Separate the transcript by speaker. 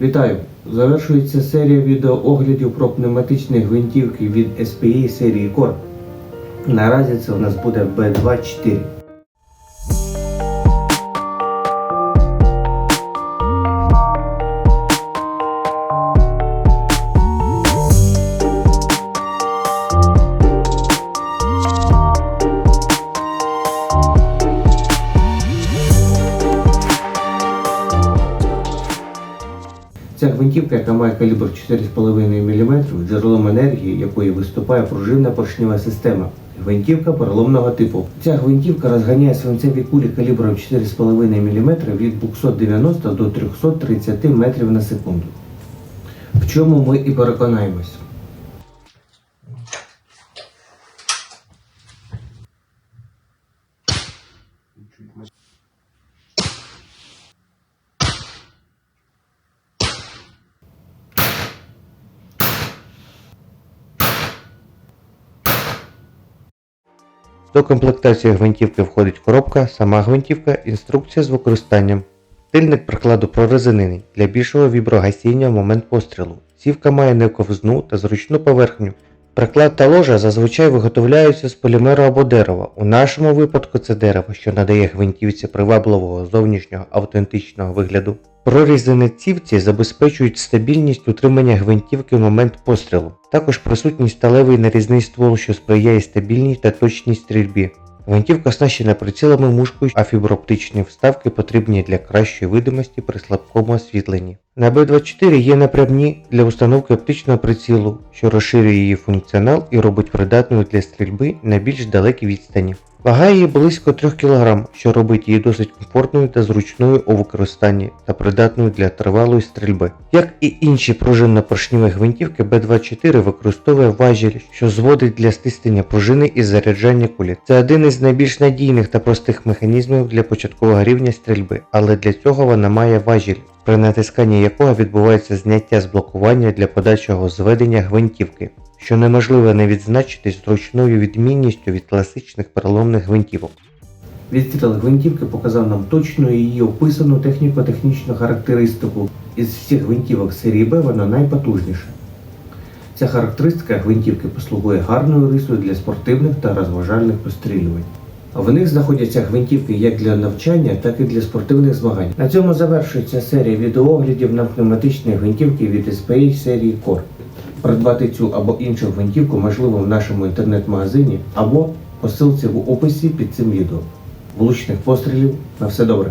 Speaker 1: Вітаю! Завершується серія відеооглядів про пневматичні гвинтівки від SPA серії Core. Наразі це у нас буде B24. Ця гвинтівка, яка має калібр 4,5 мм, джерелом енергії якої виступає пружинна поршнева система. Гвинтівка переломного типу. Ця гвинтівка розганяє свинцеві кулі калібром 4,5 мм від 290 до 330 метрів на секунду. В чому ми і переконаємось.
Speaker 2: До комплектації гвинтівки входить коробка, сама гвинтівка, інструкція з використанням. Тильник прикладу прорезинений для більшого віброгасіння в момент пострілу. Сівка має нековзну та зручну поверхню. Приклад та ложа зазвичай виготовляються з полімеру або дерева. У нашому випадку це дерево, що надає гвинтівці привабливого зовнішнього автентичного вигляду. Прорізи на цівці забезпечують стабільність утримання гвинтівки в момент пострілу. Також присутній сталевий нарізний ствол, що сприяє стабільній та точній стрільбі. Гвинтівка оснащена прицілами мушкою, а фіброоптичні вставки потрібні для кращої видимості при слабкому освітленні. На B24 є напрямні для установки оптичного прицілу, що розширює її функціонал і робить придатною для стрільби на більш далекій відстані. Вага її близько 3 кг, що робить її досить комфортною та зручною у використанні та придатною для тривалої стрільби. Як і інші пружинно-поршневі гвинтівки, B24 використовує важіль, що зводить для стиснення пружини і заряджання кулі. Це один із найбільш надійних та простих механізмів для початкового рівня стрільби, але для цього вона має важіль, при натисканні якого відбувається зняття з блокування для подальшого зведення гвинтівки що неможливо не відзначити зручною відмінністю від класичних переломних гвинтівок.
Speaker 1: Відстріл гвинтівки показав нам точну її описану техніко-технічну характеристику. Із всіх гвинтівок серії Б вона найпотужніша. Ця характеристика гвинтівки послугує гарною рисою для спортивних та розважальних пострілювань. В них знаходяться гвинтівки як для навчання, так і для спортивних змагань. На цьому завершується серія відеооглядів на пневматичні гвинтівки від SPA серії Core. Придбати цю або іншу гвинтівку можливо в нашому інтернет-магазині або посилці в описі під цим відео. Влучних пострілів на все добре.